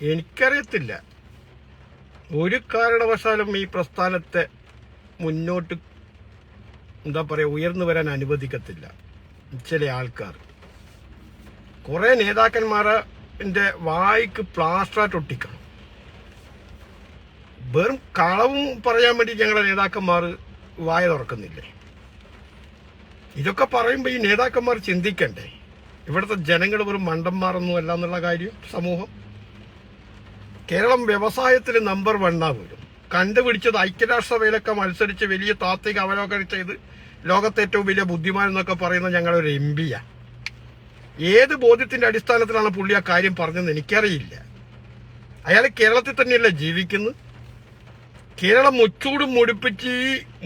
എനിക്കറിയത്തില്ല. ഒരു കാരണവശാലും ഈ പ്രസ്ഥാനത്തെ മുന്നോട്ട് എന്താ പറയുക ഉയർന്നു വരാൻ അനുവദിക്കത്തില്ല ചില ആൾക്കാർ. കുറെ നേതാക്കന്മാരെ വായിക്ക് പ്ലാസ്റ്ററായിട്ട് ഒട്ടിക്കണം. വെറും കളവും പറയാൻ വേണ്ടി ഞങ്ങളുടെ നേതാക്കന്മാർ വായ തുറക്കുന്നില്ലേ? ഇതൊക്കെ പറയുമ്പോൾ ഈ നേതാക്കന്മാർ ചിന്തിക്കണ്ടേ? ഇവിടുത്തെ ജനങ്ങൾ വെറും മണ്ടന്മാരൊന്നും അല്ല എന്നുള്ള കാര്യം സമൂഹം? കേരളം വ്യവസായത്തിൽ നമ്പർ വണ്ണാ വരും കണ്ടുപിടിച്ചത് ഐക്യരാഷ്ട്രസഭയിലൊക്കെ മത്സരിച്ച് വലിയ താത്വിക അവലോകനം ചെയ്ത് ലോകത്തെ ഏറ്റവും വലിയ ബുദ്ധിമാൻ എന്നൊക്കെ പറയുന്ന ഞങ്ങളൊരു എം പിയാണ് ഏത് ബോധ്യത്തിന്റെ അടിസ്ഥാനത്തിലാണ് പുള്ളി ആ കാര്യം പറഞ്ഞതെന്ന് എനിക്കറിയില്ല. അയാൾ കേരളത്തിൽ തന്നെയല്ലേ ജീവിക്കുന്നത് കേരളം മുച്ചൂടും മുടിപ്പിച്ച്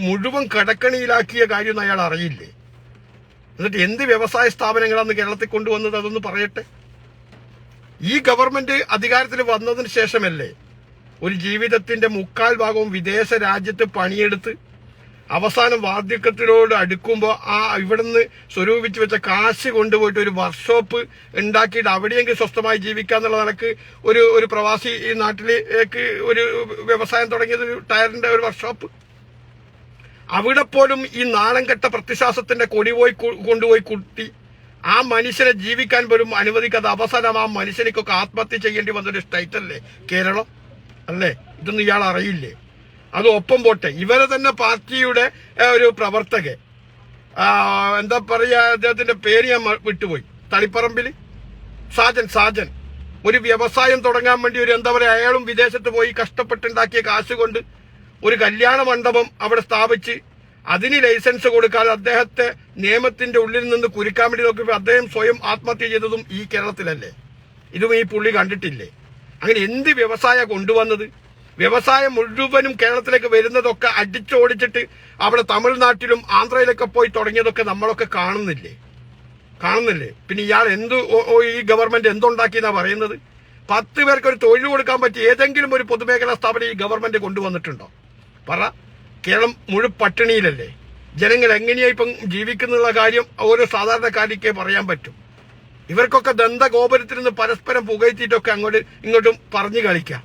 മുഴുവൻ കടക്കണിയിലാക്കിയ കാര്യം അയാൾ അറിയില്ലേ? എന്നിട്ട് എന്ത് വ്യവസായ സ്ഥാപനങ്ങളാണ് കേരളത്തിൽ കൊണ്ടുവന്നത്? അതൊന്ന് പറയട്ടെ. ഈ ഗവൺമെന്റ് അധികാരത്തിൽ വന്നതിന് ശേഷമല്ലേ ഒരു ജീവിതത്തിന്റെ മുക്കാൽ ഭാഗവും വിദേശ രാജ്യത്ത് പണിയെടുത്ത് അവസാനം വാർദ്ധക്യത്തിനോട് അടുക്കുമ്പോൾ ആ ഇവിടുന്ന് സ്വരൂപിച്ച് വെച്ച കാശ് കൊണ്ടുപോയിട്ട് ഒരു വർക്ക്ഷോപ്പ് ഉണ്ടാക്കിയിട്ട് അവിടെയെങ്കിലും സ്വസ്ഥമായി ജീവിക്കുക എന്നുള്ള നിലയ്ക്ക് ഒരു ഒരു പ്രവാസി ഈ നാട്ടിലേക്ക് ഒരു വ്യവസായം തുടങ്ങിയത് ടയറിന്റെ ഒരു വർക്ക്ഷോപ്പ്. അവിടെ പോലും ഈ നാണം കെട്ട പ്രതിശ്വാസത്തിന്റെ കൊടി പോയി കൊണ്ടുപോയി കുട്ടി ആ മനുഷ്യനെ ജീവിക്കാൻ പോലും അനുവദിക്കാതെ അവസാനം ആ മനുഷ്യനിക്കൊക്കെ ആത്മഹത്യ ചെയ്യേണ്ടി വന്നൊരു സ്റ്റേറ്റല്ലേ കേരളം? അല്ലേ? ഇതൊന്നും ഇയാൾ അറിയില്ലേ? അത് ഒപ്പം പോട്ടെ. ഇവരെ തന്നെ പാർട്ടിയുടെ ഒരു പ്രവർത്തകൻ. എന്താ പറയാ അദ്ദേഹത്തിന്റെ പേര് ഞാൻ വിട്ടുപോയി. തളിപ്പറമ്പിൽ സാജൻ സാജൻ. ഒരു വ്യവസായം തുടങ്ങാൻ വേണ്ടി ഒരു എന്താ പറയാ അയാളും വിദേശത്ത് പോയി കഷ്ടപ്പെട്ടുണ്ടാക്കിയ കാശ് കൊണ്ട് ഒരു കല്യാണ മണ്ഡപം അവിടെ സ്ഥാപിച്ച് അതിന് ലൈസൻസ് കൊടുക്കാതെ അദ്ദേഹത്തെ നിയമത്തിന്റെ ഉള്ളിൽ നിന്ന് കുരുക്കാൻ വേണ്ടി നോക്കിയപ്പോൾ അദ്ദേഹം സ്വയം ആത്മഹത്യ ചെയ്തതും ഈ കേരളത്തിലല്ലേ? ഇതും ഈ പുള്ളി കണ്ടിട്ടില്ലേ? അങ്ങനെ എന്ത് വ്യവസായ കൊണ്ടുവന്നത്? വ്യവസായം മുഴുവനും കേരളത്തിലേക്ക് വരുന്നതൊക്കെ അടിച്ചോടിച്ചിട്ട് അവിടെ തമിഴ്നാട്ടിലും ആന്ധ്രയിലൊക്കെ പോയി തുടങ്ങിയതൊക്കെ നമ്മളൊക്കെ കാണുന്നില്ലേ? കാണുന്നില്ലേ? പിന്നെ ഇയാൾ എന്ത് ഈ ഗവൺമെന്റ് എന്തുണ്ടാക്കിയെന്നാ പറയുന്നത്? പത്ത് പേർക്ക് ഒരു തൊഴിൽ കൊടുക്കാൻ പറ്റിയ ഏതെങ്കിലും ഒരു പൊതുമേഖലാ സ്ഥാപനം ഈ ഗവൺമെന്റ് കൊണ്ടുവന്നിട്ടുണ്ടോ? പറ. കേരളം മുഴു പട്ടിണിയിലല്ലേ? ജനങ്ങൾ എങ്ങനെയാ ഇപ്പം ജീവിക്കുന്നുള്ള കാര്യം ഓരോ സാധാരണക്കാരിക്കേ പറയാൻ പറ്റും. ഇവർക്കൊക്കെ ദന്തഗോപുരത്തിൽ നിന്ന് പരസ്പരം പുകഴ്ത്തിയിട്ടൊക്കെ അങ്ങോട്ട് ഇങ്ങോട്ടും പറഞ്ഞു കളിക്കാം.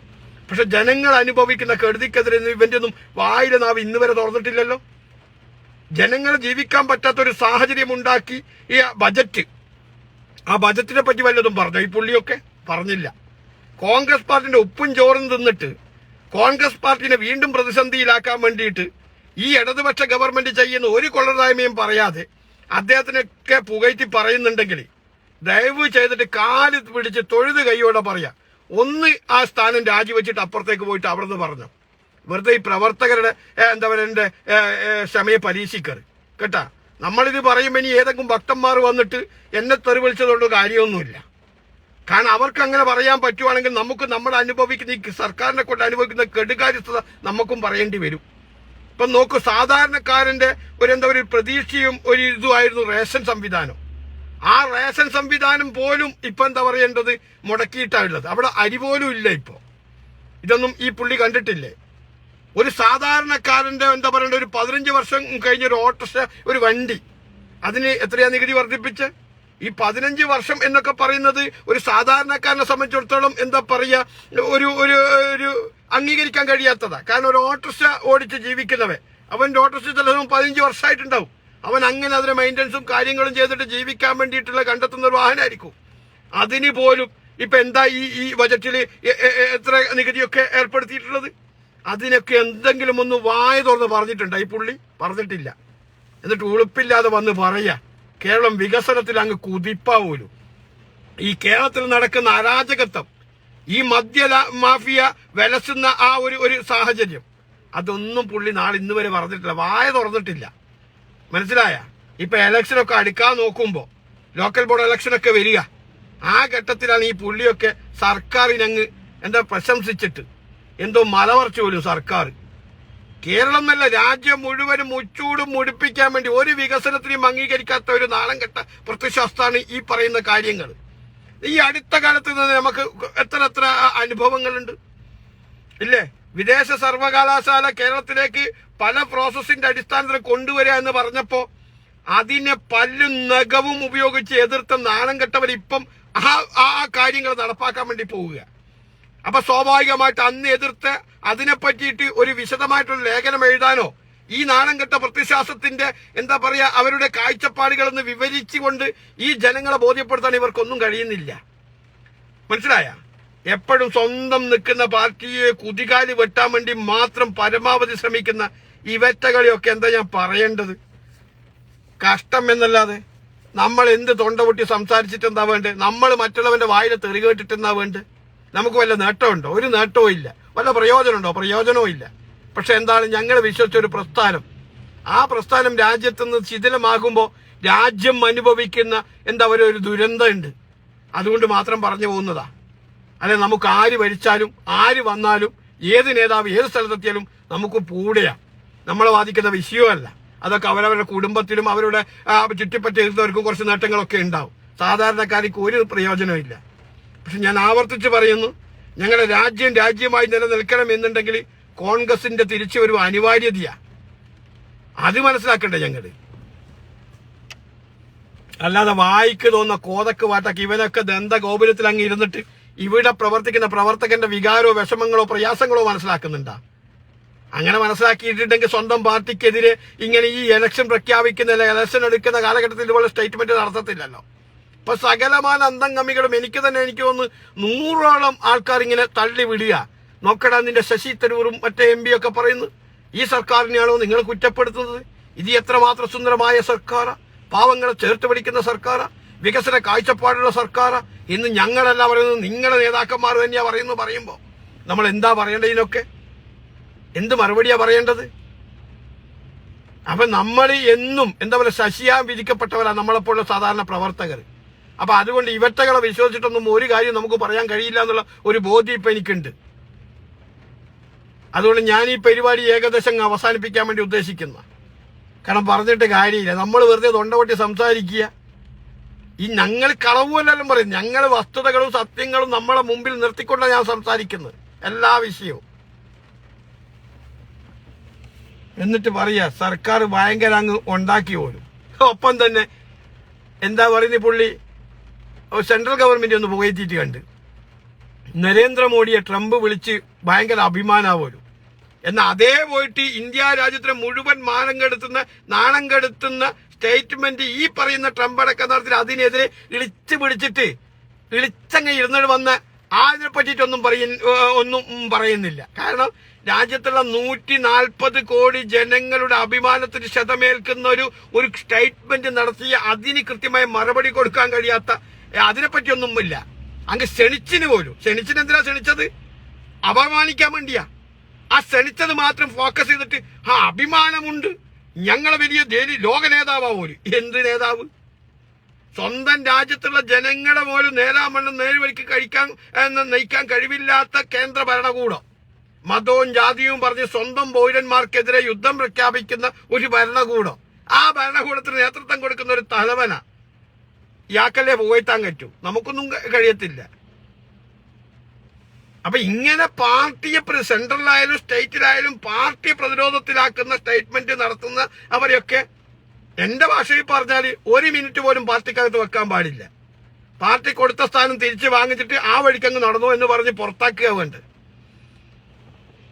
പക്ഷെ ജനങ്ങൾ അനുഭവിക്കുന്ന കെടുതിക്കെതിരെ ഇവന്റെ ഒന്നും വായിലെ നാവ് ഇന്ന് വരെ തുറന്നിട്ടില്ലല്ലോ? ജനങ്ങൾ ജീവിക്കാൻ പറ്റാത്ത ഒരു സാഹചര്യം ഉണ്ടാക്കി ഈ ബജറ്റ്. ആ ബജറ്റിനെ പറ്റി വല്ലതും പറഞ്ഞോ? ഈ പുള്ളിയൊക്കെ പറഞ്ഞില്ല. കോൺഗ്രസ് പാർട്ടിന്റെ ഉപ്പും ചോറും തിന്നിട്ട് കോൺഗ്രസ് പാർട്ടിനെ വീണ്ടും പ്രതിസന്ധിയിലാക്കാൻ വേണ്ടിയിട്ട് ഈ ഇടതുപക്ഷ ഗവൺമെന്റ് ചെയ്യുന്ന ഒരു കൊള്ളതായ്മയും പറയാതെ അദ്ദേഹത്തിനൊക്കെ പുകഴ്ത്തി പറയുന്നുണ്ടെങ്കിൽ ദയവ് ചെയ്തിട്ട് കാൽ പിടിച്ച് തൊഴുത് കൈയോടെ പറയാം. ഒന്ന് ആ സ്ഥാനം രാജിവെച്ചിട്ട് അപ്പുറത്തേക്ക് പോയിട്ട് അവിടെ നിന്ന് പറഞ്ഞു. വെറുതെ ഈ പ്രവർത്തകരുടെ എന്താ പറയുക ക്ഷമയെ പരീക്ഷിക്കരുത്. കേട്ടാ? നമ്മളിത് പറയുമ്പോൾ ഇനി ഏതെങ്കിലും ഭക്തന്മാർ വന്നിട്ട് എന്നെ തെറി തെറിവിളിച്ചതുകൊണ്ട് കാര്യമൊന്നുമില്ല. കാരണം അവർക്ക് അങ്ങനെ പറയാൻ പറ്റുവാണെങ്കിൽ നമുക്ക് നമ്മൾ അനുഭവിക്കുന്ന ഈ സർക്കാരിനെ കൊണ്ട് അനുഭവിക്കുന്ന കെടുകാര്യസ്ഥത നമുക്കും പറയേണ്ടി വരും. ഇപ്പം നോക്കൂ സാധാരണക്കാരന്റെ ഒരു എന്താ ഒരു പ്രതീക്ഷയും ഒരു ഇതുമായിരുന്നു റേഷൻ സംവിധാനം. ആ റേഷൻ സംവിധാനം പോലും ഇപ്പം എന്താ പറയേണ്ടത്? മുടക്കിയിട്ടാണുള്ളത്. അവിടെ അരി പോലും ഇല്ല ഇപ്പോൾ. ഇതൊന്നും ഈ പുള്ളി കണ്ടിട്ടില്ലേ? ഒരു സാധാരണക്കാരന്റെ എന്താ പറയണ്ട ഒരു പതിനഞ്ച് വർഷം കഴിഞ്ഞ ഒരു ഓട്ടോറിക്ഷ ഒരു വണ്ടി. അതിന് എത്രയാ നികുതി വർദ്ധിപ്പിച്ച് ഈ പതിനഞ്ച് വർഷം എന്നൊക്കെ പറയുന്നത് ഒരു സാധാരണക്കാരനെ സംബന്ധിച്ചിടത്തോളം എന്താ പറയുക ഒരു ഒരു ഒരു അംഗീകരിക്കാൻ കഴിയാത്തതാ. കാരണം ഒരു ഓട്ടോറിക്ഷ ഓടിച്ച് ജീവിക്കുന്നവൻ അവന്റെ ഓട്ടോറിക്ഷ ചിലപ്പോൾ പതിനഞ്ച് വർഷമായിട്ടുണ്ടാവും. അവൻ അങ്ങനെ അതിന് മെയിന്റനൻസും കാര്യങ്ങളും ചെയ്തിട്ട് ജീവിക്കാൻ വേണ്ടിയിട്ടുള്ള കണ്ടെത്തുന്ന ഒരു വാഹനമായിരിക്കും അതിന് പോലും ഇപ്പം എന്താ ഈ ഈ ബജറ്റിൽ എത്ര നികുതിയൊക്കെ ഏർപ്പെടുത്തിയിട്ടുള്ളത്? അതിനൊക്കെ എന്തെങ്കിലും ഒന്ന് വായ തുറന്ന് പറഞ്ഞിട്ടുണ്ടോ? ഈ പുള്ളി പറഞ്ഞിട്ടില്ല. എന്നിട്ട് ഉളുപ്പില്ലാതെ വന്ന് പറയാ. കേരളം വികസനത്തിൽ അങ്ങ് കുതിപ്പാവൂലു ഈ കേരളത്തിൽ നടക്കുന്ന അരാജകത്വം ഈ മദ്യ മാഫിയ വിലസുന്ന ആ ഒരു ഒരു സാഹചര്യം അതൊന്നും പുള്ളി നാളെ ഇന്ന് വരെ പറഞ്ഞിട്ടില്ല. വായ തുറന്നിട്ടില്ല. മനസ്സിലായ? ഇപ്പൊ ഇലക്ഷനൊക്കെ അടുക്കാൻ നോക്കുമ്പോ ലോക്കൽ ബോർഡ് ഇലക്ഷനൊക്കെ വരിക. ആ ഘട്ടത്തിലാണ് ഈ പുള്ളിയൊക്കെ സർക്കാരിനങ്ങ് എന്താ പ്രശംസിച്ചിട്ട് എന്തോ മലവർച്ച പോലും സർക്കാർ. കേരളം എന്നല്ല രാജ്യം മുഴുവനും മുച്ചൂടും മുടിപ്പിക്കാൻ വേണ്ടി ഒരു വികസനത്തിനും അംഗീകരിക്കാത്ത ഒരു നാളം കെട്ട പ്രത്യശ്വാസത്താണ് ഈ പറയുന്ന കാര്യങ്ങൾ. ഈ അടുത്ത കാലത്ത് നിന്ന് നമുക്ക് എത്ര എത്ര അനുഭവങ്ങളുണ്ട്? ഇല്ലേ? വിദേശ സർവകലാശാല കേരളത്തിലേക്ക് പല പ്രോസസ്സിന്റെ അടിസ്ഥാനത്തിൽ കൊണ്ടുവരിക എന്ന് പറഞ്ഞപ്പോ അതിനെ പല്ലും നഖവും ഉപയോഗിച്ച് എതിർത്ത നാണം കെട്ടവർ ഇപ്പം ആ ആ കാര്യങ്ങൾ നടപ്പാക്കാൻ വേണ്ടി പോവുക. അപ്പൊ സ്വാഭാവികമായിട്ട് അന്ന് എതിർത്ത് അതിനെ പറ്റിയിട്ട് ഒരു വിശദമായിട്ടുള്ള ലേഖനം എഴുതാനോ ഈ നാണം കെട്ട പ്രത്യശാസ്ത്രത്തിന്റെ എന്താ പറയാ അവരുടെ കാഴ്ചപ്പാടുകളെന്ന് വിവരിച്ചുകൊണ്ട് ഈ ജനങ്ങളെ ബോധ്യപ്പെടുത്താൻ ഇവർക്കൊന്നും കഴിയുന്നില്ല. മനസ്സിലായ? എപ്പോഴും സ്വന്തം നിൽക്കുന്ന പാർട്ടിയെ കുതികാലി വെട്ടാൻ വേണ്ടി മാത്രം പരമാവധി ശ്രമിക്കുന്ന ഇവറ്റകളിയൊക്കെ എന്താ ഞാൻ പറയേണ്ടത്? കഷ്ടം എന്നല്ലാതെ നമ്മൾ എന്ത് തൊണ്ട പൊട്ടി സംസാരിച്ചിട്ട് എന്താ വേണ്ടത്? നമ്മൾ മറ്റുള്ളവന്റെ വായിൽ തെറി കേട്ടിട്ടെന്താ വേണ്ടത്? നമുക്ക് വല്ല നേട്ടമുണ്ടോ? ഒരു നേട്ടവും ഇല്ല. വല്ല പ്രയോജനമുണ്ടോ? പ്രയോജനവും ഇല്ല. പക്ഷെ എന്താണ് ഞങ്ങൾ വിശ്വസിച്ച ഒരു പ്രസ്ഥാനം. ആ പ്രസ്ഥാനം രാജ്യത്ത് നിന്ന് ശിഥിലമാകുമ്പോൾ രാജ്യം അനുഭവിക്കുന്ന എന്താ പറയുക ഒരു ദുരന്തമുണ്ട്. അതുകൊണ്ട് മാത്രം പറഞ്ഞു പോകുന്നതാ. അല്ലെ നമുക്ക് ആര് ഭരിച്ചാലും ആര് വന്നാലും ഏത് നേതാവ് ഏത് സ്ഥലത്തെത്തിയാലും നമുക്ക് പൂടെയാ. നമ്മളെ ബാധിക്കുന്ന വിഷയമല്ല. അതൊക്കെ അവരവരുടെ കുടുംബത്തിലും അവരുടെ ചുറ്റിപ്പറ്റി എഴുതുന്നവർക്കും കുറച്ച് നേട്ടങ്ങളൊക്കെ ഉണ്ടാവും. സാധാരണക്കാർക്ക് ഒരു പ്രയോജനമില്ല പക്ഷെ ഞാൻ ആവർത്തിച്ച് പറയുന്നു ഞങ്ങളുടെ രാജ്യം രാജ്യമായി നിലനിൽക്കണം എന്നുണ്ടെങ്കിൽ കോൺഗ്രസിന്റെ തിരിച്ചു വരുവ അനിവാര്യതയാ. അത് മനസ്സിലാക്കണ്ടേ ഞങ്ങൾ? അല്ലാതെ വായിക്ക് തോന്നുന്ന കോതക്ക് വാട്ടക്ക് ഇവനൊക്കെ ദന്ത ഗോപുരത്തിൽ അങ്ങ് ഇരുന്നിട്ട് ഇവിടെ പ്രവർത്തിക്കുന്ന പ്രവർത്തകന്റെ വികാരോ വിഷമങ്ങളോ പ്രയാസങ്ങളോ മനസ്സിലാക്കുന്നുണ്ടാ? അങ്ങനെ മനസ്സിലാക്കിയിട്ടുണ്ടെങ്കിൽ സ്വന്തം പാർട്ടിക്കെതിരെ ഇങ്ങനെ ഈ ഇലക്ഷൻ പ്രഖ്യാപിക്കുന്ന ഇലക്ഷൻ എടുക്കുന്ന കാലഘട്ടത്തിൽ ഇതുപോലെ സ്റ്റേറ്റ്മെന്റ് നടത്തത്തില്ലല്ലോ. ഇപ്പൊ സകലമാന അന്തംഗമികളും എനിക്ക് തന്നെ എനിക്ക് തോന്നുന്നു നൂറോളം ആൾക്കാർ ഇങ്ങനെ തള്ളി വിടുക നോക്കടാ നിന്റെ ശശി തരൂറും മറ്റേ എം ഒക്കെ പറയുന്നു ഈ സർക്കാരിനെയാണോ നിങ്ങൾ കുറ്റപ്പെടുത്തുന്നത്? ഇത് എത്രമാത്രം സുന്ദരമായ സർക്കാർ പാവങ്ങളെ ചേർത്ത് പിടിക്കുന്ന സർക്കാർ വികസന കാഴ്ചപ്പാടുള്ള സർക്കാർ ഇന്ന് ഞങ്ങളല്ല പറയുന്നത് നിങ്ങളുടെ നേതാക്കന്മാർ തന്നെയാ പറയുന്നു പറയുമ്പോ. നമ്മൾ എന്താ പറയേണ്ടത് ഇതിനൊക്കെ എന്ത് മറുപടിയാ പറയേണ്ടത്? അപ്പൊ നമ്മൾ എന്നും എന്താ പറയുക ശശിയാൻ വിധിക്കപ്പെട്ടവരാ നമ്മളെപ്പോലുള്ള സാധാരണ പ്രവർത്തകർ. അപ്പൊ അതുകൊണ്ട് ഇവറ്റകളെ വിശ്വസിച്ചിട്ടൊന്നും ഒരു കാര്യം നമുക്ക് പറയാൻ കഴിയില്ല എന്നുള്ള ഒരു ബോധ്യം ഇപ്പൊ എനിക്കുണ്ട്. അതുകൊണ്ട് ഞാൻ ഈ പരിപാടി ഏകദേശം അവസാനിപ്പിക്കാൻ വേണ്ടി ഉദ്ദേശിക്കുന്ന. കാരണം പറഞ്ഞിട്ട് കാര്യമില്ല. നമ്മൾ വെറുതെ തൊണ്ടവട്ടി സംസാരിക്കുക. ഈ ഞങ്ങൾ കളവുമല്ലെല്ലാം പറയും. ഞങ്ങൾ വസ്തുതകളും സത്യങ്ങളും നമ്മളെ മുമ്പിൽ നിർത്തിക്കൊണ്ടാണ് ഞാൻ സംസാരിക്കുന്നത്. എല്ലാ വിഷയവും. എന്നിട്ട് പറയുക സർക്കാർ ഭയങ്കര അങ്ങ് ഉണ്ടാക്കി പോലും ഒപ്പം തന്നെ എന്താ പറയുന്ന പുള്ളി? സെൻട്രൽ ഗവൺമെന്റ് ഒന്ന് പുകയത്തിയിട്ട് കണ്ട്. നരേന്ദ്രമോദിയെ ട്രംപ് വിളിച്ച് ഭയങ്കര അഭിമാനാ പോലും എന്നാൽ അതേ പോയിട്ട് ഇന്ത്യ രാജ്യത്തിനെ മുഴുവൻ മാനം കെടുത്തുന്ന നാണം കെടുത്തുന്ന സ്റ്റേറ്റ്മെന്റ് ഈ പറയുന്ന ട്രംപ് അടക്കം നടത്തി അതിനെതിരെ ഇളിച്ചു പിടിച്ചിട്ട് ഇളിച്ചങ്ങ് ഇരുന്നിട്ട് വന്ന് അതിനെ പറ്റിയിട്ടൊന്നും പറയ ഒന്നും പറയുന്നില്ല. കാരണം രാജ്യത്തുള്ള നൂറ്റി നാൽപ്പത് കോടി ജനങ്ങളുടെ അഭിമാനത്തിന് ശതമേൽക്കുന്ന ഒരു ഒരു സ്റ്റേറ്റ്മെന്റ് നടത്തി അതിന് കൃത്യമായ മറുപടി കൊടുക്കാൻ കഴിയാത്ത ഏ, അതിനെപ്പറ്റിയൊന്നും ഇല്ല അങ്ങ് ക്ഷണിച്ചിന് പോലും. ക്ഷണിച്ചിന് എന്തിനാ ക്ഷണിച്ചത്? അപമാനിക്കാൻ വേണ്ടിയാ. ആ ക്ഷണിച്ചത് മാത്രം ഫോക്കസ് ചെയ്തിട്ട് ആ അഭിമാനമുണ്ട്. ഞങ്ങളെ വലിയ ദേലി ലോക നേതാവാ പോലും എന്ത് നേതാവ്? സ്വന്തം രാജ്യത്തുള്ള ജനങ്ങളെ പോലും നേരാമണ്ണം നേരുവഴിക്ക് കഴിക്കാൻ നയിക്കാൻ കഴിവില്ലാത്ത കേന്ദ്ര ഭരണകൂടം. മതവും ജാതിയും പറഞ്ഞ് സ്വന്തം പൗരന്മാർക്കെതിരെ യുദ്ധം പ്രഖ്യാപിക്കുന്ന ഒരു ഭരണകൂടം. ആ ഭരണകൂടത്തിന് നേതൃത്വം കൊടുക്കുന്ന ഒരു തലവന. ഇയാക്കല്ലേ പോയിട്ടാൻ പറ്റൂ? നമുക്കൊന്നും കഴിയത്തില്ല. അപ്പൊ ഇങ്ങനെ പാർട്ടിയെ സെൻട്രലായാലും സ്റ്റേറ്റിലായാലും പാർട്ടി പ്രതിരോധത്തിലാക്കുന്ന സ്റ്റേറ്റ്മെന്റ് നടത്തുന്ന അവരെയൊക്കെ എന്റെ ഭാഷയിൽ പറഞ്ഞാൽ ഒരു മിനിറ്റ് പോലും പാർട്ടിക്കകത്ത് വെക്കാൻ പാടില്ല. പാർട്ടി കൊടുത്ത സ്ഥാനം തിരിച്ചു വാങ്ങിച്ചിട്ട് ആ വഴിക്കങ്ങ് നടന്നു എന്ന് പറഞ്ഞ് പുറത്താക്കുക വേണ്ട.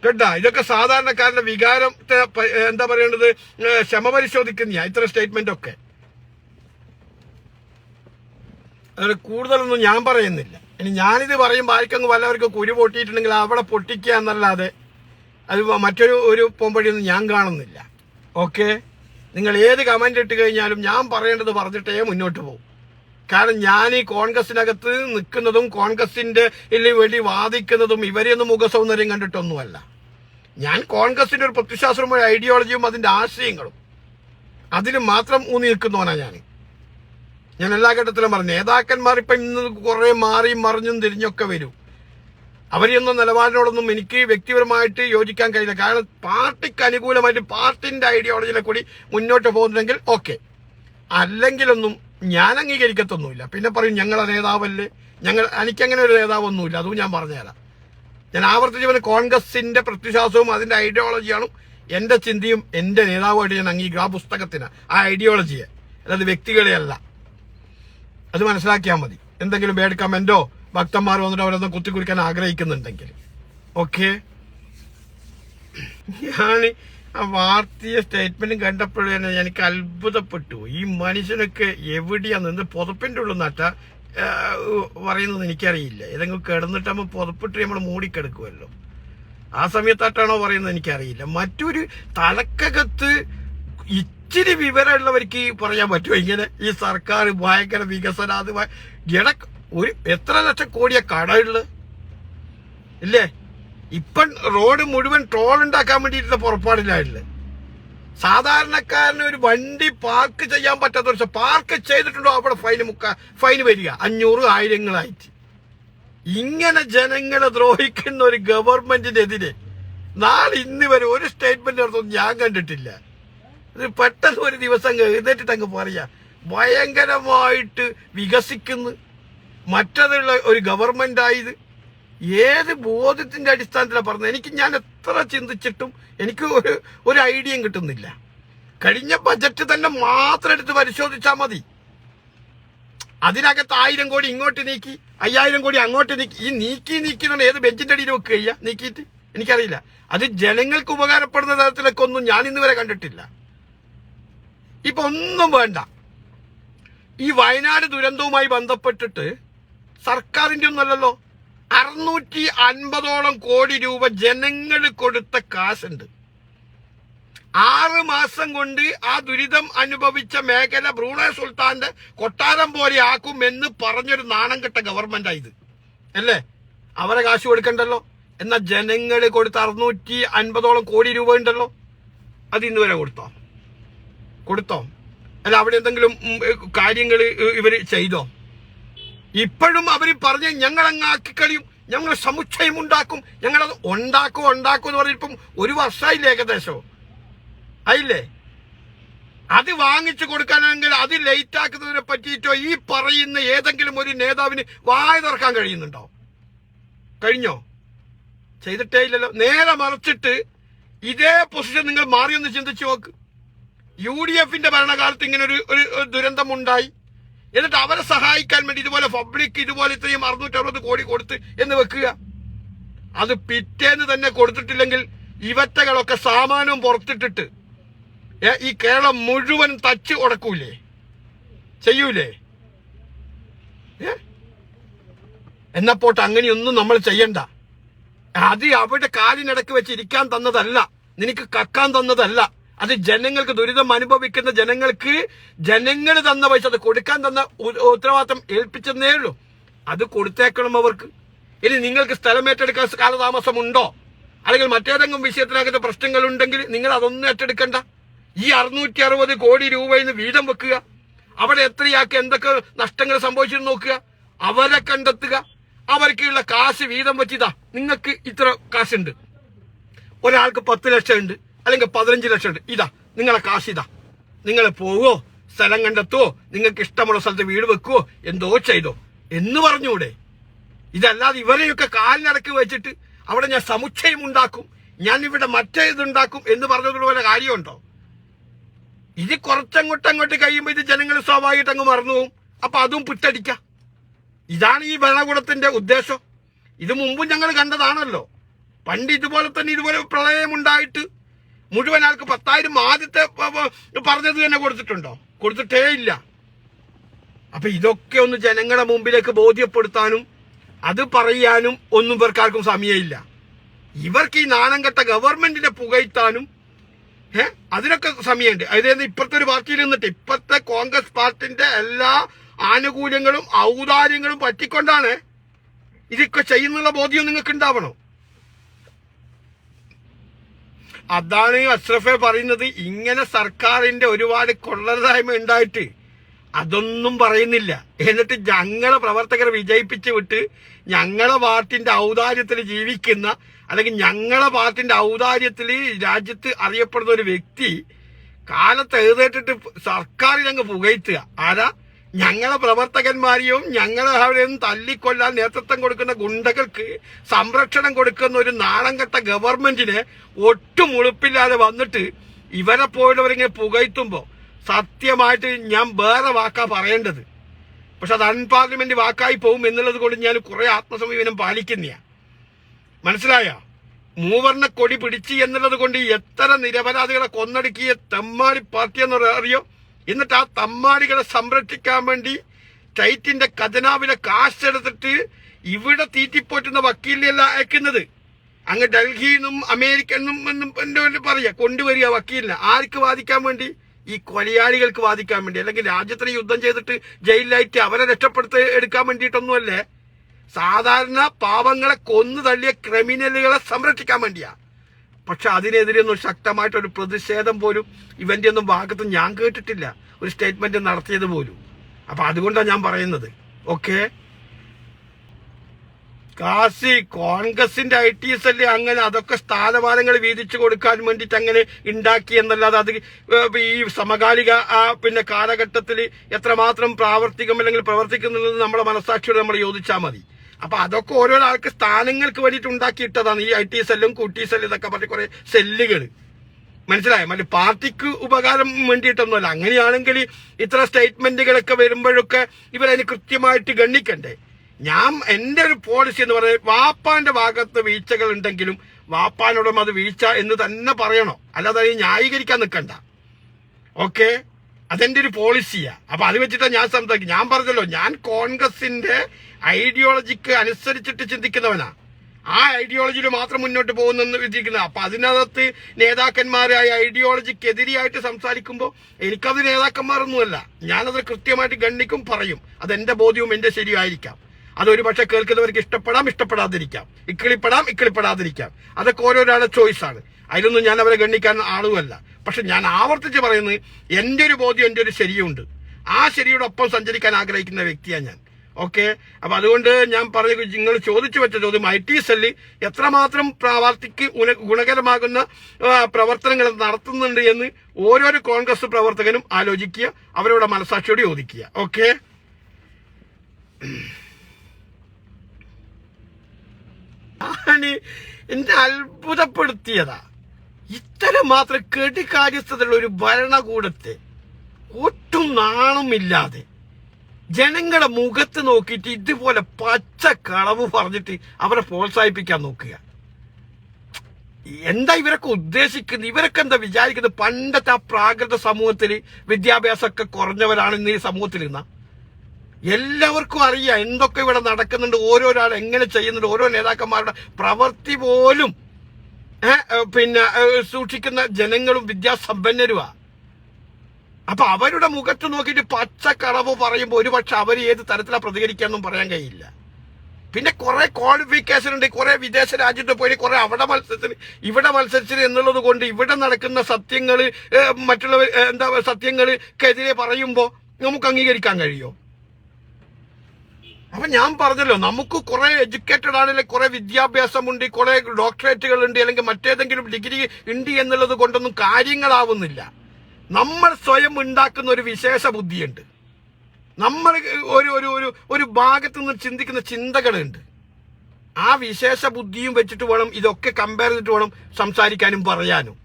കേട്ടാ? ഇതൊക്കെ സാധാരണക്കാരന്റെ വികാരത്തെ എന്താ പറയേണ്ടത്? ക്ഷമ പരിശോധിക്കുന്ന ഇത്തരം സ്റ്റേറ്റ്മെന്റ് ഒക്കെ അതിൽ കൂടുതലൊന്നും ഞാൻ പറയുന്നില്ല. ഇനി ഞാനിത് പറയുമ്പോൾ ആർക്കങ്ങ് വല്ലവർക്ക് കുരു പൊട്ടിയിട്ടുണ്ടെങ്കിൽ അവിടെ പൊട്ടിക്കുക എന്നല്ലാതെ അത് മറ്റൊരു ഒരു പോമ്പടിയൊന്നും ഞാൻ കാണുന്നില്ല. ഓക്കെ നിങ്ങൾ ഏത് കമന്റ് ഇട്ട് കഴിഞ്ഞാലും ഞാൻ പറയേണ്ടത് പറഞ്ഞിട്ടേ മുന്നോട്ട് പോകും. കാരണം ഞാൻ ഈ കോൺഗ്രസിനകത്ത് നിൽക്കുന്നതും കോൺഗ്രസിന്റെ വേണ്ടി വാദിക്കുന്നതും ഇവരെയൊന്നും മുഖസൗന്ദര്യം കണ്ടിട്ടൊന്നുമല്ല. ഞാൻ കോൺഗ്രസിന്റെ ഒരു പ്രത്യശാസ്ത്രമായ ഐഡിയോളജിയും അതിന്റെ ആശയങ്ങളും. അതിന് മാത്രം ഊന്നി നിൽക്കുന്നവനാണ് ഞാൻ ഞാൻ എല്ലാ ഘട്ടത്തിലും പറഞ്ഞു നേതാക്കന്മാർ ഇപ്പം ഇന്ന് കുറെ മാറിയും മറിഞ്ഞും തിരിഞ്ഞൊക്കെ വരും. അവരെയൊന്നും നിലപാടിനോടൊന്നും എനിക്ക് വ്യക്തിപരമായിട്ട് യോജിക്കാൻ കഴിയില്ല. കാരണം പാർട്ടിക്ക് അനുകൂലമായിട്ട് പാർട്ടിന്റെ ഐഡിയോളജിയിലെ കൂടി മുന്നോട്ട് പോകുന്നുണ്ടെങ്കിൽ ഓക്കെ അല്ലെങ്കിലൊന്നും ഞാൻ അംഗീകരിക്കത്തൊന്നുമില്ല. പിന്നെ പറയും ഞങ്ങളെ നേതാവല്ലേ? ഞങ്ങൾ എനിക്കങ്ങനെ ഒരു നേതാവൊന്നുമില്ല. അതും ഞാൻ പറഞ്ഞുതരാം. ഞാൻ ആവർത്തിച്ചവന് കോൺഗ്രസിന്റെ പ്രത്യശാസവും അതിന്റെ ഐഡിയോളജിയാണ് എന്റെ ചിന്തയും എന്റെ നേതാവുമായിട്ട് ഞാൻ അംഗീകരിക്കും ആ പുസ്തകത്തിന് ആ ഐഡിയോളജിയെ അല്ലാതെ വ്യക്തികളെയല്ല അത് മനസ്സിലാക്കിയാൽ മതി. എന്തെങ്കിലും ബാഡ് കമന്റോ ഭക്തന്മാർ വന്നിട്ട് അവരൊന്നും കുത്തിക്കുറിക്കാൻ ആഗ്രഹിക്കുന്നുണ്ടെങ്കിൽ. ഓക്കെ ഞാൻ ആ വാർത്തീയ സ്റ്റേറ്റ്മെന്റും കണ്ടപ്പോഴേ എനിക്ക് അത്ഭുതപ്പെട്ടു. ഈ മനുഷ്യനൊക്കെ എവിടെയാ നിന്ന് പുതപ്പിന്റെ ഉള്ളിൽ നട്ട പറയുന്നത് എനിക്കറിയില്ല. ഏതെങ്കിലും കിടന്നിട്ടാകുമ്പോൾ പുതപ്പിട്ട് നമ്മൾ മൂടിക്കിടക്കുമല്ലോ ആ സമയത്തായിട്ടാണോ പറയുന്നത് എനിക്കറിയില്ല. മറ്റൊരു തലക്കകത്ത് ഇച്ചിരി വിവരമുള്ളവർക്ക് പറയാൻ പറ്റുമോ? ഇങ്ങനെ ഈ സർക്കാർ ഭയങ്കര വികസനം അത് ഭയ- ഒരു എത്ര ലക്ഷം കോടിയാ കടമുള്ളത് ഇല്ലേ? ഇപ്പം റോഡ് മുഴുവൻ ട്രോൾ ഉണ്ടാക്കാൻ വേണ്ടിയിട്ടുള്ള പുറപ്പാടിലായിട്ടുള്ളത് സാധാരണക്കാരന് ഒരു വണ്ടി പാർക്ക് ചെയ്യാൻ പറ്റാത്ത പക്ഷെ പാർക്ക് ചെയ്തിട്ടുണ്ടോ? അവിടെ ഫൈന് മുക്ക ഫൈന് വരിക. അഞ്ഞൂറ് ആയിരങ്ങളായിട്ട്. ഇങ്ങനെ ജനങ്ങളെ ദ്രോഹിക്കുന്ന ഒരു ഗവൺമെന്റിനെതിരെ നാളെ ഇന്ന് വരെ ഒരു സ്റ്റേറ്റ്മെന്റ് നടത്തും ഞാൻ കണ്ടിട്ടില്ല. ഇത് പെട്ടെന്ന് ഒരു ദിവസം എഴുന്നേറ്റിട്ട് അങ്ങ് പറയാ ഭയങ്കരമായിട്ട് വികസിക്കുന്നു. മറ്റതുള്ള ഒരു ഗവൺമെന്റ് ആയത് ഏത് ബോധ്യത്തിന്റെ അടിസ്ഥാനത്തിലാണ് പറഞ്ഞത്? എനിക്ക് ഞാൻ എത്ര ചിന്തിച്ചിട്ടും എനിക്ക് ഒരു ഒരു ഐഡിയയും കിട്ടുന്നില്ല. കഴിഞ്ഞ ബജറ്റ് തന്നെ മാത്രം എടുത്ത് പരിശോധിച്ചാൽ മതി. അതിനകത്ത് ആയിരം കോടി ഇങ്ങോട്ട് നീക്കി അയ്യായിരം കോടി അങ്ങോട്ട് നീക്കി ഈ നീക്കി നീക്കിന്നാണ് ഏത് ബെഞ്ചിന്റെ അടിയിൽ വെക്കുക നീക്കിയിട്ട്? എനിക്കറിയില്ല. അത് ജനങ്ങൾക്ക് ഉപകാരപ്പെടുന്ന തരത്തിലൊക്കെ ഒന്നും ഞാൻ ഇന്നുവരെ കണ്ടിട്ടില്ല. ഇപ്പൊ ഒന്നും വേണ്ട. ഈ വയനാട് ദുരന്തവുമായി ബന്ധപ്പെട്ടിട്ട് സർക്കാരിന്റെ ഒന്നല്ലല്ലോ അറുന്നൂറ്റി അൻപതോളം കോടി രൂപ ജനങ്ങൾ കൊടുത്ത കാശുണ്ട്. ആറ് മാസം കൊണ്ട് ആ ദുരിതം അനുഭവിച്ച മേഖല ബ്രൂണ സുൽത്താന്റെ കൊട്ടാരം പോലെ ആക്കും എന്ന് പറഞ്ഞൊരു നാണം കെട്ട ഗവൺമെന്റാ ഇത്. അല്ലേ? അവരെ കാശ് കൊടുക്കണ്ടല്ലോ? എന്നാ ജനങ്ങൾ കൊടുത്ത അറുന്നൂറ്റി അൻപതോളം കോടി രൂപ ഉണ്ടല്ലോ. അത് ഇന്ന് വരെ കൊടുത്തോ? കൊടുത്തോ? അല്ല അവിടെ എന്തെങ്കിലും കാര്യങ്ങൾ ഇവർ ചെയ്തോ? ഇപ്പോഴും അവർ പറഞ്ഞ് ഞങ്ങൾ അങ്ങ് ആക്കിക്കളിയും ഞങ്ങൾ സമുച്ചയം ഉണ്ടാക്കും ഞങ്ങളത് ഉണ്ടാക്കും ഉണ്ടാക്കും എന്ന് പറഞ്ഞിപ്പം ഒരു വർഷമായില്ലേ ഏകദേശം? ആയില്ലേ? അത് വാങ്ങിച്ചു കൊടുക്കാനെങ്കിൽ അത് ലേറ്റ് ആക്കുന്നതിനെ പറ്റിയിട്ടോ ഈ പറയുന്ന ഏതെങ്കിലും ഒരു നേതാവിന് വായ തുറക്കാൻ കഴിയുന്നുണ്ടോ? കഴിഞ്ഞോ? ചെയ്തിട്ടേ ഇല്ലല്ലോ. നേരെ മറച്ചിട്ട് ഇതേ പൊസിഷൻ നിങ്ങൾ മാറിയൊന്ന് ചിന്തിച്ചു നോക്ക്. യു ഡി എഫിന്റെ ഭരണകാലത്ത് ഇങ്ങനെ ഒരു ഒരു ദുരന്തമുണ്ടായി. എന്നിട്ട് അവരെ സഹായിക്കാൻ വേണ്ടി ഇതുപോലെ പബ്ലിക് ഇതുപോലെ ഇത്രയും അറുന്നൂറ്റി അറുപത് കോടി കൊടുത്ത് എന്ന് വെക്കുക. അത് പിറ്റേന്ന് തന്നെ കൊടുത്തിട്ടില്ലെങ്കിൽ ഇവറ്റകളൊക്കെ സാമാനവും പുറത്തിട്ടിട്ട് ഈ കേരളം മുഴുവൻ തച്ച് ഉടക്കൂലേ? ചെയ്യൂലേ? എന്നാ പോട്ട് അങ്ങനെയൊന്നും നമ്മൾ ചെയ്യണ്ട. അത് അവിടെ കാലിനിടക്ക് വെച്ച് ഇരിക്കാൻ തന്നതല്ല. നിനക്ക് കക്കാൻ തന്നതല്ല. അത് ജനങ്ങൾക്ക് ദുരിതം അനുഭവിക്കുന്ന ജനങ്ങൾക്ക് ജനങ്ങൾ തന്ന പൈസ അത് കൊടുക്കാൻ തന്ന ഉത്തരവാദിത്തം ഏൽപ്പിച്ചെന്നേ ഉള്ളൂ. അത് കൊടുത്തേക്കണം അവർക്ക്. ഇനി നിങ്ങൾക്ക് സ്ഥലം ഏറ്റെടുക്കാൻ കാലതാമസം ഉണ്ടോ അല്ലെങ്കിൽ മറ്റേതെങ്കിലും വിഷയത്തിനകത്ത് പ്രശ്നങ്ങൾ ഉണ്ടെങ്കിൽ നിങ്ങൾ അതൊന്നും ഏറ്റെടുക്കണ്ട. ഈ അറുന്നൂറ്റി അറുപത് കോടി രൂപയിൽ നിന്ന് വീതം വെക്കുക. അവിടെ എത്രയാക്കി എന്തൊക്കെ നഷ്ടങ്ങൾ സംഭവിച്ചെന്ന് നോക്കുക. അവരെ കണ്ടെത്തുക. അവർക്കുള്ള കാശ് വീതം വെച്ചിതാ. നിങ്ങൾക്ക് ഇത്ര കാശുണ്ട്. ഒരാൾക്ക് പത്ത് ലക്ഷം ഉണ്ട് അല്ലെങ്കിൽ പതിനഞ്ച് ലക്ഷം ഇതാ നിങ്ങളെ കാശ് ഇതാ. നിങ്ങൾ പോവോ സ്ഥലം കണ്ടെത്തുവോ നിങ്ങൾക്ക് ഇഷ്ടമുള്ള സ്ഥലത്ത് വീട് വെക്കുവോ എന്തോ ചെയ്തോ. എന്ന് പറഞ്ഞൂടെ. ഇതല്ലാതെ ഇവരെയൊക്കെ കാലിനടക്ക് വെച്ചിട്ട് അവിടെ ഞാൻ സമുച്ചയം ഉണ്ടാക്കും ഞാൻ ഇവിടെ മറ്റേ ഇതുണ്ടാക്കും എന്ന് പറഞ്ഞതുപോലെ കാര്യമുണ്ടോ? ഇത് കുറച്ചങ്ങോട്ട് അങ്ങോട്ട് കഴിയുമ്പോൾ ഇത് ജനങ്ങൾ സ്വാഭാവികമായിട്ട് അങ്ങ് മറന്നു പോകും. അപ്പൊ അതും പുറ്റടിക്കാം. ഇതാണ് ഈ ഭരണകൂടത്തിന്റെ ഉദ്ദേശം. ഇത് മുമ്പും ഞങ്ങൾ കണ്ടതാണല്ലോ. പണ്ട് ഇതുപോലെ തന്നെ ഇതുപോലെ പ്രളയമുണ്ടായിട്ട് മുഴുവൻ ആൾക്ക് പത്തായിരം ആദ്യത്തെ പറഞ്ഞത് തന്നെ കൊടുത്തിട്ടുണ്ടോ? കൊടുത്തിട്ടേ ഇല്ല. അപ്പൊ ഇതൊക്കെ ഒന്ന് ജനങ്ങളുടെ മുമ്പിലേക്ക് ബോധ്യപ്പെടുത്താനും അത് പറയാനും ഒന്നും ഇവർക്കാർക്കും സമയമില്ല. ഇവർക്ക് ഈ നാണം കെട്ട ഗവൺമെന്റിനെ പുകഴ്ത്താനും ഏ അതിനൊക്കെ സമയമുണ്ട്. അതായത് ഇപ്പോഴത്തെ ഒരു പാർട്ടിയിൽ നിന്നിട്ട് ഇപ്പത്തെ കോൺഗ്രസ് പാർട്ടിന്റെ എല്ലാ ആനുകൂല്യങ്ങളും ഔദാര്യങ്ങളും പറ്റിക്കൊണ്ടാണ് ഇതൊക്കെ ചെയ്യുന്നുള്ള ബോധ്യം നിങ്ങൾക്ക് ഉണ്ടാവണം അതാണ് ഈ അഷ്റഫെ പറയുന്നത് ഇങ്ങനെ സർക്കാരിന്റെ ഒരുപാട് കൊള്ളരുതായ്മ ഉണ്ടായിട്ട് അതൊന്നും പറയുന്നില്ല. എന്നിട്ട് ഞങ്ങളെ പ്രവർത്തകരെ വിജയിപ്പിച്ച് വിട്ട് ഞങ്ങളെ പാർട്ടിന്റെ ഔദാര്യത്തിൽ ജീവിക്കുന്ന അല്ലെങ്കിൽ ഞങ്ങളെ പാർട്ടിന്റെ ഔദാര്യത്തിൽ രാജ്യത്ത് അറിയപ്പെടുന്ന ഒരു വ്യക്തി കാലത്ത് എഴുന്നേറ്റിട്ട് സർക്കാരിനങ്ങ് പുകഴ്ത്തുക. ആരാ? ഞങ്ങളെ പ്രവർത്തകന്മാരെയും ഞങ്ങളെ അവരെയും തല്ലിക്കൊല്ലാൻ നേതൃത്വം കൊടുക്കുന്ന ഗുണ്ടകൾക്ക് സംരക്ഷണം കൊടുക്കുന്ന ഒരു നാണം കെട്ട ഗവൺമെന്റിനെ ഒട്ടും ഉളുപ്പില്ലാതെ വന്നിട്ട് ഇവരെ പോലുള്ളവരിങ്ങനെ പുകഴ്ത്തുമ്പോ സത്യമായിട്ട് ഞാൻ വേറെ വാക്കാ പറയേണ്ടത്. പക്ഷെ അത് അൺപാർലമെന്റ് വാക്കായി പോകും എന്നുള്ളത് കൊണ്ട് ഞാൻ കുറെ ആത്മസമീപനം പാലിക്കുന്നയാ. മനസ്സിലായോ? മൂവർണ കൊടി പിടിച്ച് എന്നുള്ളത് കൊണ്ട് എത്ര നിരപരാധികളെ കൊന്നടുക്കിയ തെമ്മാടി പാർട്ടി എന്ന് അറിയോ? എന്നിട്ട് ആ തമ്മാടികളെ സംരക്ഷിക്കാൻ വേണ്ടി സ്റ്റേറ്റിന്റെ ഖജനാവിലെ കാശെടുത്തിട്ട് ഇവിടെ തീറ്റിപ്പോറ്റുന്ന വക്കീലിനെയല്ല അയക്കുന്നത്. അങ്ങ് ഡൽഹിയിൽ നിന്നും അമേരിക്കയിൽ നിന്നും എന്നും പറയാ കൊണ്ടുവരിക വക്കീലിനെ. ആർക്ക് വാദിക്കാൻ വേണ്ടി? ഈ കൊലയാളികൾക്ക് വാദിക്കാൻ വേണ്ടി. അല്ലെങ്കിൽ രാജ്യത്തിന് യുദ്ധം ചെയ്തിട്ട് ജയിലിലായിട്ട് അവരെ രക്ഷപ്പെടുത്ത എടുക്കാൻ വേണ്ടിയിട്ടൊന്നുമല്ലേ? സാധാരണ പാവങ്ങളെ കൊന്നു തള്ളിയ ക്രിമിനലുകളെ സംരക്ഷിക്കാൻ വേണ്ടിയാ. പക്ഷെ അതിനെതിരെയൊന്നും ശക്തമായിട്ടൊരു പ്രതിഷേധം പോലും ഇവന്റെ ഒന്നും ഭാഗത്ത് ഞാൻ കേട്ടിട്ടില്ല. ഒരു സ്റ്റേറ്റ്മെന്റ് നടത്തിയത് പോലും. അപ്പൊ അതുകൊണ്ടാണ് ഞാൻ പറയുന്നത്. ഓക്കെ? കാശി കോൺഗ്രസിന്റെ ഐ ടി എസ് അല്ലേ അങ്ങനെ അതൊക്കെ സ്ഥാനമാനങ്ങൾ വീതിച്ചു കൊടുക്കാൻ വേണ്ടിയിട്ട് അങ്ങനെ ഉണ്ടാക്കി എന്നല്ലാതെ അത് ഈ സമകാലിക പിന്നെ കാലഘട്ടത്തിൽ എത്രമാത്രം പ്രാവർത്തികം അല്ലെങ്കിൽ പ്രവർത്തിക്കുന്നുള്ളത് നമ്മുടെ മനസ്സാക്ഷിയോട് നമ്മൾ യോജിച്ചാൽ മതി. അപ്പൊ അതൊക്കെ ഓരോ സ്ഥാനങ്ങൾക്ക് വേണ്ടിയിട്ട് ഉണ്ടാക്കിയിട്ടതാണ് ഈ ഐ ടി സെല്ലും കുട്ടി സെല്ലും ഇതൊക്കെ പറഞ്ഞ കുറെ സെല്ലുകൾ മനസ്സിലായോ? മറ്റേ പാർട്ടിക്ക് ഉപകാരം വേണ്ടിയിട്ടൊന്നുമല്ല. അങ്ങനെയാണെങ്കിൽ ഇത്ര സ്റ്റേറ്റ്മെന്റുകളൊക്കെ വരുമ്പോഴൊക്കെ ഇവരതിന് കൃത്യമായിട്ട് ഗണ്ണിക്കണ്ടേ? ഞാൻ എന്റെ ഒരു പോളിസി എന്ന് പറയുന്നത് വാപ്പാന്റെ ഭാഗത്ത് വീഴ്ചകൾ ഉണ്ടെങ്കിലും വാപ്പാനോടും അത് വീഴ്ച എന്ന് തന്നെ പറയണോ. അല്ലാതെ ന്യായീകരിക്കാൻ നിൽക്കണ്ട. ഓക്കെ? അതെന്റെ ഒരു പോളിസിയാ. അപ്പൊ അത് വെച്ചിട്ടാണ് ഞാൻ സംസാരിക്കും. ഞാൻ പറഞ്ഞല്ലോ ഞാൻ കോൺഗ്രസിന്റെ ഐഡിയോളജിക്ക് അനുസരിച്ചിട്ട് ചിന്തിക്കുന്നവനാ. ആ ഐഡിയോളജിയിൽ മാത്രം മുന്നോട്ട് പോകുന്നെന്ന് വിചാരിക്കുന്നത് അപ്പൊ അതിനകത്ത് നേതാക്കന്മാരായ ഐഡിയോളജിക്ക് എതിരെയായിട്ട് സംസാരിക്കുമ്പോൾ എനിക്കത് നേതാക്കന്മാരൊന്നുമല്ല. ഞാനത് കൃത്യമായിട്ട് ഗണ്ണിക്കും പറയും. അതെന്റെ ബോധ്യവും എന്റെ ശരിയായിരിക്കാം അതൊരു പക്ഷെ കേൾക്കുന്നവർക്ക് ഇഷ്ടപ്പെടാം ഇഷ്ടപ്പെടാതിരിക്കാം. ഇക്കിളിപ്പെടാം ഇക്കിളിപ്പെടാതിരിക്കാം. അതൊക്കെ ഓരോരാളുടെ ചോയ്സാണ്. അതിലൊന്നും ഞാൻ അവരെ ഗണ്ണിക്കാൻ ആളുമല്ല. പക്ഷെ ഞാൻ ആവർത്തിച്ച് പറയുന്നത് എന്റെ ഒരു ബോധ്യം എന്റെ ഒരു ശരിയുണ്ട്. ആ ശരിയോടൊപ്പം സഞ്ചരിക്കാൻ ആഗ്രഹിക്കുന്ന വ്യക്തിയാണ് ഞാൻ. ഓക്കെ? അപ്പൊ അതുകൊണ്ട് ഞാൻ പറഞ്ഞ നിങ്ങൾ ചോദിച്ചു വെച്ച ചോദ്യം ഐ ടി സെല്ല് എത്രമാത്രം പ്രാവർത്തിക്ക് ഗുണകരമാകുന്ന പ്രവർത്തനങ്ങൾ നടത്തുന്നുണ്ട് എന്ന് ഓരോരോ കോൺഗ്രസ് പ്രവർത്തകനും ആലോചിക്കുക അവരോട് മനസാക്ഷിയോട് ചോദിക്കുക. ഓക്കെ? ആണ് എന്നെ അത്ഭുതപ്പെടുത്തിയതാ. ഇത്തരം മാത്രം കെട്ടിക്കാര്യസ്ഥതയുള്ള ഒരു ഭരണകൂടത്തെ ഒട്ടും നാണമില്ലാതെ ജനങ്ങളുടെ മുഖത്ത് നോക്കിയിട്ട് ഇതുപോലെ പച്ച കളവ് പറഞ്ഞിട്ട് അവരെ പ്രോത്സാഹിപ്പിക്കാൻ നോക്കുക. എന്താ ഇവരൊക്കെ ഉദ്ദേശിക്കുന്നത്? ഇവരൊക്കെ എന്താ വിചാരിക്കുന്നത്? പണ്ടത്തെ ആ പ്രാകൃത സമൂഹത്തിൽ വിദ്യാഭ്യാസമൊക്കെ കുറഞ്ഞവരാണ് ഇന്ന് ഈ സമൂഹത്തിൽ നിന്ന എല്ലാവർക്കും അറിയാം എന്തൊക്കെ ഇവിടെ നടക്കുന്നുണ്ട് ഓരോരാൾ എങ്ങനെ ചെയ്യുന്നുണ്ട് ഓരോ നേതാക്കന്മാരുടെ പ്രവൃത്തി പോലും പിന്നെ സൂക്ഷിക്കുന്ന ജനങ്ങളും വിദ്യാസമ്പന്നരുമാ അപ്പൊ അവരുടെ മുഖത്ത് നോക്കിയിട്ട് പച്ച കളവ് പറയുമ്പോൾ ഒരുപക്ഷെ അവർ ഏത് തരത്തിലാണ് പ്രതികരിക്കാന്നും പറയാൻ കഴിയില്ല. പിന്നെ കുറെ ക്വാളിഫിക്കേഷൻ ഉണ്ട് കുറെ വിദേശ രാജ്യത്ത് പോയി കുറെ അവിടെ മത്സരത്തിന് ഇവിടെ മത്സരിച്ചത് എന്നുള്ളത് കൊണ്ട് ഇവിടെ നടക്കുന്ന സത്യങ്ങൾ മറ്റുള്ളവർ എന്താ സത്യങ്ങൾക്കെതിരെ പറയുമ്പോൾ നമുക്ക് അംഗീകരിക്കാൻ കഴിയോ? അപ്പൊ ഞാൻ പറഞ്ഞല്ലോ നമുക്ക് കുറെ എഡ്യൂക്കേറ്റഡ് ആണ് അല്ലെങ്കിൽ കുറെ വിദ്യാഭ്യാസമുണ്ട് കുറെ ഡോക്ടറേറ്റുകൾ ഉണ്ട് അല്ലെങ്കിൽ മറ്റേതെങ്കിലും ഡിഗ്രി ഉണ്ട് എന്നുള്ളത് കൊണ്ടൊന്നും കാര്യങ്ങളാവുന്നില്ല. നമ്മൾ സ്വയം ഉണ്ടാക്കുന്ന ഒരു വിശേഷ ബുദ്ധിയുണ്ട്. നമ്മൾ ഒരു ഒരു ഒരു ഒരു ഭാഗത്തു നിന്ന് ചിന്തിക്കുന്ന ചിന്തകളുണ്ട്. ആ വിശേഷ ബുദ്ധിയും വെച്ചിട്ട് വേണം ഇതൊക്കെ കമ്പയർ ചെയ്തിട്ട് വേണം സംസാരിക്കാനും പറയാനും.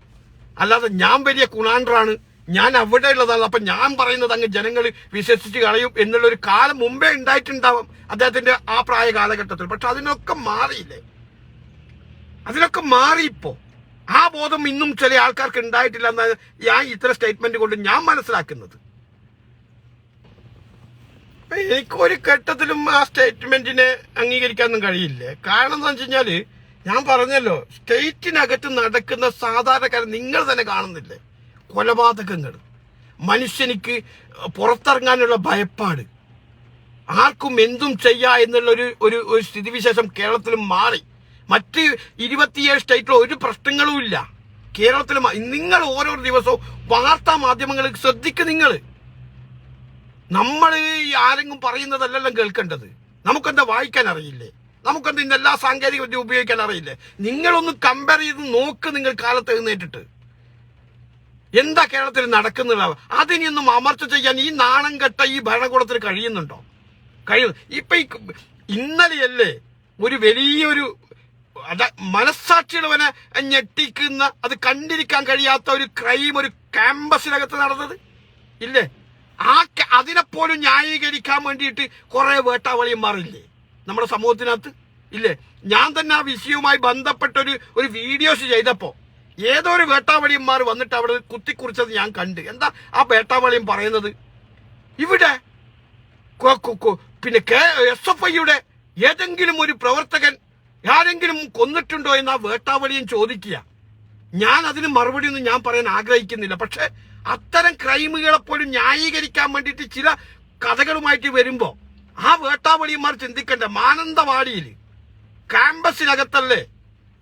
അല്ലാതെ ഞാൻ വലിയ കുണാണ്ടറാണ്. ഞാൻ അവിടെ ഉള്ളതാണ്. അപ്പൊ ഞാൻ പറയുന്നത് അങ്ങ് ജനങ്ങൾ വിശ്വസിച്ച് കളയും എന്നുള്ള ഒരു കാലം മുമ്പേ ഉണ്ടായിട്ടുണ്ടാവും അദ്ദേഹത്തിന്റെ ആ പ്രായ കാലഘട്ടത്തിൽ. പക്ഷെ അതിനൊക്കെ മാറിയില്ലേ? അതിനൊക്കെ മാറി ആ ബോധം ഇന്നും ചില ആൾക്കാർക്ക് ഉണ്ടായിട്ടില്ല എന്നാണ് ഞാൻ ഇത്ര സ്റ്റേറ്റ്മെന്റ് കൊണ്ട് ഞാൻ മനസ്സിലാക്കുന്നത്. എനിക്കൊരു ഘട്ടത്തിലും ആ സ്റ്റേറ്റ്മെന്റിനെ അംഗീകരിക്കാനൊന്നും കഴിയില്ല? കാരണം എന്താ വെച്ച് കഴിഞ്ഞാൽ ഞാൻ പറഞ്ഞല്ലോ സ്റ്റേറ്റിനകത്ത് നടക്കുന്ന സാധാരണക്കാരൻ നിങ്ങൾ തന്നെ കാണുന്നില്ലേ? കൊലപാതകങ്ങൾ. മനുഷ്യനിക്ക് പുറത്തിറങ്ങാനുള്ള ഭയപ്പാട്. ആർക്കും എന്തും ചെയ്യാ എന്നുള്ളൊരു ഒരു ഒരു സ്ഥിതിവിശേഷം കേരളത്തിൽ മാറി. മറ്റ് ഇരുപത്തിയേഴ് സ്റ്റേറ്റിൽ ഒരു പ്രശ്നങ്ങളും ഇല്ല. കേരളത്തിൽ നിങ്ങൾ ഓരോ ദിവസവും വാർത്താ മാധ്യമങ്ങളിൽ ശ്രദ്ധിക്കുക നിങ്ങൾ. നമ്മൾ ആരെങ്കിലും പറയുന്നതല്ലല്ലോ കേൾക്കേണ്ടത്. നമുക്കെന്താ വായിക്കാൻ അറിയില്ലേ? നമുക്കെന്താ ഇന്നെല്ലാ സാങ്കേതിക വിദ്യ ഉപയോഗിക്കാൻ അറിയില്ലേ? നിങ്ങളൊന്ന് കമ്പയർ ചെയ്ത് നോക്ക് നിങ്ങൾ കാലത്ത് എഴുന്നേറ്റിട്ട്. എന്താ കേരളത്തിൽ നടക്കുന്നില്ല അതിനൊന്നും അമർച്ച ചെയ്യാൻ ഈ നാണം കെട്ട ഈ ഭരണകൂടത്തിന് കഴിയുന്നുണ്ടോ? കഴിയുന്നു. ഇപ്പൊ ഈ ഇന്നലെയല്ലേ ഒരു വലിയൊരു മനസ്സാക്ഷിയുള്ളവനെ ഞെട്ടിക്കുന്ന അത് കണ്ടിരിക്കാൻ കഴിയാത്ത ഒരു ക്രൈം ഒരു ക്യാമ്പസിനകത്ത് നടന്നത്? ഇല്ലേ? ആ അതിനെപ്പോലും ന്യായീകരിക്കാൻ വേണ്ടിയിട്ട് കുറെ വേട്ടാവളിയന്മാരില്ലേ നമ്മുടെ സമൂഹത്തിനകത്ത്? ഇല്ലേ? ഞാൻ തന്നെ ആ വിഷയവുമായി ബന്ധപ്പെട്ട ഒരു ഒരു വീഡിയോസ് ചെയ്തപ്പോ ഏതോ ഒരു വേട്ടാവളിയന്മാർ വന്നിട്ട് അവിടെ കുത്തിക്കുറിച്ചത് ഞാൻ കണ്ട്. എന്താ ആ വേട്ടാവളിയും പറയുന്നത്? ഇവിടെ പിന്നെ കെ എസ് എഫ് ഐയുടെ ഏതെങ്കിലും ഒരു പ്രവർത്തകൻ ആരെങ്കിലും കൊന്നിട്ടുണ്ടോ എന്ന് ആ വേട്ടാവളിയും ചോദിക്കുക. ഞാൻ അതിന് മറുപടി ഒന്നും ഞാൻ പറയാൻ ആഗ്രഹിക്കുന്നില്ല. പക്ഷെ അത്തരം ക്രൈമുകളെ പോലും ന്യായീകരിക്കാൻ വേണ്ടിയിട്ട് ചില കഥകളുമായിട്ട് വരുമ്പോൾ ആ വേട്ടാവളിയന്മാർ ചിന്തിക്കണ്ട. മാനന്തവാടിയിൽ ക്യാമ്പസിനകത്തല്ലേ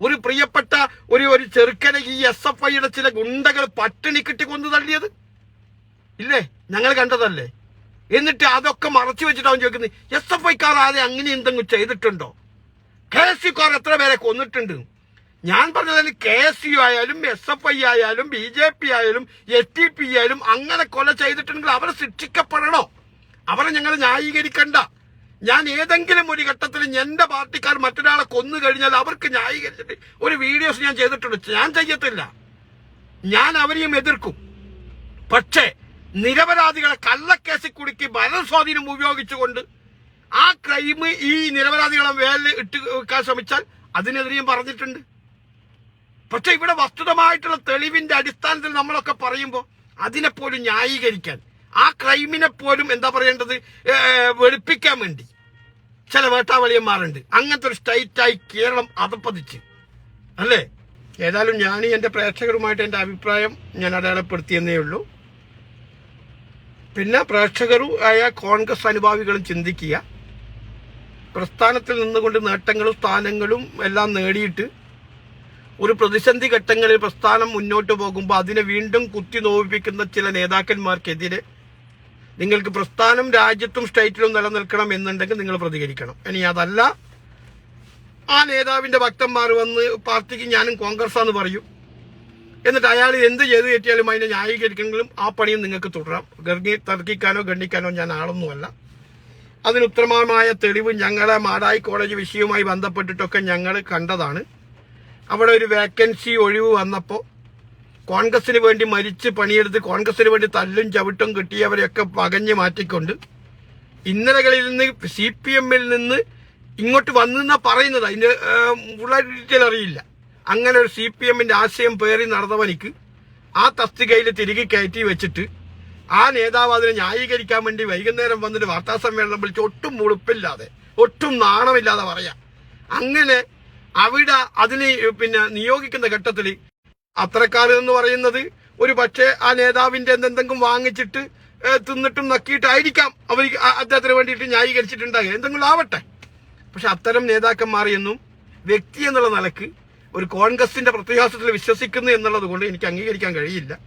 ഒരു പ്രിയപ്പെട്ട ഒരു ഒരു ചെറുക്കനെ ഈ എസ് എഫ് ഐയുടെ ചില ഗുണ്ടകൾ പട്ടിണി കിട്ടി കൊന്നു തള്ളിയത്? ഇല്ലേ? ഞങ്ങൾ കണ്ടതല്ലേ? എന്നിട്ട് അതൊക്കെ മറച്ചു വെച്ചിട്ടാവും ചോദിക്കുന്നത് എസ് എഫ് ഐക്കാർ ആരെ അങ്ങനെ എന്തെങ്കിലും ചെയ്തിട്ടുണ്ടോ? കെ എസ് യുക്കാർ എത്ര പേരെ കൊന്നിട്ടുണ്ട്? ഞാൻ പറഞ്ഞതിന് കെ എസ് യു ആയാലും എസ് എഫ് ഐ ആയാലും ബി ജെ പി ആയാലും എസ് ടി പി ആയാലും അങ്ങനെ കൊല ചെയ്തിട്ടുണ്ടെങ്കിൽ അവരെ ശിക്ഷിക്കപ്പെടണോ? അവരെ ഞങ്ങൾ ന്യായീകരിക്കണ്ട. ഞാൻ ഏതെങ്കിലും ഒരു ഘട്ടത്തിൽ എന്റെ പാർട്ടിക്കാർ മറ്റൊരാളെ കൊന്നു കഴിഞ്ഞാൽ അവർക്ക് ന്യായീകരിച്ചിട്ട് ഒരു വീഡിയോസ് ഞാൻ ചെയ്തിട്ടുണ്ട്. ഞാൻ ചെയ്യത്തില്ല. ഞാൻ അവരെയും എതിർക്കും. പക്ഷേ നിരപരാധികളെ കള്ളക്കേസിൽ കുടുക്കി ഭരണസ്വാധീനം ഉപയോഗിച്ചുകൊണ്ട് ആ ക്രൈം ഈ നിരപരാധികളെ വേലിൽ ഇട്ട് വെക്കാൻ ശ്രമിച്ചാൽ അതിനെതിരെയും പറഞ്ഞിട്ടുണ്ട്. പക്ഷെ ഇവിടെ വസ്തുതമായിട്ടുള്ള തെളിവിന്റെ അടിസ്ഥാനത്തിൽ നമ്മളൊക്കെ പറയുമ്പോൾ അതിനെപ്പോലും ന്യായീകരിക്കാൻ ആ ക്രൈമിനെ പോലും എന്താ പറയേണ്ടത് വെളുപ്പിക്കാൻ വേണ്ടി. ചില വേട്ടാവളിയന്മാരുണ്ട്. അങ്ങനത്തെ ഒരു സ്റ്റൈറ്റായി കേരളം അതപ്പതിച്ച് അല്ലേ? ഏതായാലും ഞാൻ എന്റെ പ്രേക്ഷകരുമായിട്ട് എന്റെ അഭിപ്രായം ഞാൻ അടയാളപ്പെടുത്തിയെന്നേ ഉള്ളൂ. പിന്നെ പ്രേക്ഷകരും ആയ കോൺഗ്രസ് അനുഭാവികളും ചിന്തിക്കുക. പ്രസ്ഥാനത്തിൽ നിന്നുകൊണ്ട് നേട്ടങ്ങളും സ്ഥാനങ്ങളും എല്ലാം നേടിയിട്ട് ഒരു പ്രതിസന്ധി ഘട്ടങ്ങളിൽ പ്രസ്ഥാനം മുന്നോട്ട് പോകുമ്പോൾ അതിനെ വീണ്ടും കുത്തി നോവിപ്പിക്കുന്ന ചില നേതാക്കന്മാർക്കെതിരെ നിങ്ങൾക്ക് പ്രസ്ഥാനം രാജ്യത്തും സ്റ്റേറ്റിലും നിലനിൽക്കണം എന്നുണ്ടെങ്കിൽ നിങ്ങൾ പ്രതികരിക്കണം. ഇനി അതല്ല. ആ നേതാവിന്റെ ഭക്തന്മാർ വന്ന് പാർട്ടിക്ക് ഞാനും കോൺഗ്രസ് ആണെന്ന് പറയും. എന്നിട്ട് അയാൾ എന്ത് ചെയ്ത് കയറ്റിയാലും അതിനെ ന്യായീകരിക്കണമെങ്കിലും ആ പണിയും നിങ്ങൾക്ക് തുടരാം. ഗർഗി തർക്കിക്കാനോ ഗണ്ണിക്കാനോ ഞാൻ ആളൊന്നുമല്ല. അതിന് ഉത്തമമായ തെളിവ് ഞങ്ങളെ മാടായി കോളേജ് വിഷയവുമായി ബന്ധപ്പെട്ടിട്ടൊക്കെ ഞങ്ങൾ കണ്ടതാണ്. അവിടെ ഒരു വേക്കൻസി ഒഴിവ് വന്നപ്പോൾ കോൺഗ്രസിന് വേണ്ടി മരിച്ച് പണിയെടുത്ത് കോൺഗ്രസിന് വേണ്ടി തല്ലും ചവിട്ടും കിട്ടിയവരെയൊക്കെ പകഞ്ഞു മാറ്റിക്കൊണ്ട് ഇന്നലകളിൽ നിന്ന് സി പി എമ്മിൽ നിന്ന് ഇങ്ങോട്ട് വന്നെന്നാ പറയുന്നത്. അതിന്റെ ഉള്ള ഡീറ്റെയിൽ അറിയില്ല. അങ്ങനെ ഒരു സി പി എമ്മിന്റെ ആശയം പേറി നടന്നവനിക്ക് ആ തസ്തികയിൽ തിരികെ കയറ്റി വെച്ചിട്ട് ആ നേതാവ് അതിനെ ന്യായീകരിക്കാൻ വേണ്ടി വൈകുന്നേരം വന്നിട്ട് വാർത്താ സമ്മേളനം വിളിച്ച് ഒട്ടും മുളുപ്പില്ലാതെ ഒട്ടും നാണമില്ലാതെ പറയാം. അങ്ങനെ അവിടെ അതിന് പിന്നെ നിയോഗിക്കുന്ന ഘട്ടത്തിൽ അത്രക്കാർ എന്ന് പറയുന്നത് ഒരു പക്ഷേ ആ നേതാവിന്റെ എന്തെന്തെങ്കിലും വാങ്ങിച്ചിട്ട് തിന്നിട്ടും നക്കിയിട്ടായിരിക്കാം അവർ അദ്ദേഹത്തിന് വേണ്ടിയിട്ട് ന്യായീകരിച്ചിട്ടുണ്ടാകുക എന്തെങ്കിലും ആവട്ടെ. പക്ഷെ അത്തരം നേതാക്കന്മാർ എന്നും വ്യക്തി എന്നുള്ള നിലയ്ക്ക് ഒരു കോൺഗ്രസിന്റെ പ്രത്യാസത്തിൽ വിശ്വസിക്കുന്നു എന്നുള്ളത് കൊണ്ട് എനിക്ക് അംഗീകരിക്കാൻ കഴിയില്ല.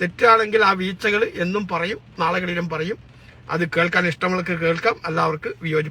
തെറ്റാണെങ്കിൽ ആ വീഴ്ചകൾ എന്നും പറയും നാളുകളിലും പറയും. അത് കേൾക്കാൻ ഇഷ്ടമുള്ളവർക്ക് കേൾക്കാം എല്ലാവർക്കും വിയോജിപ്പ്.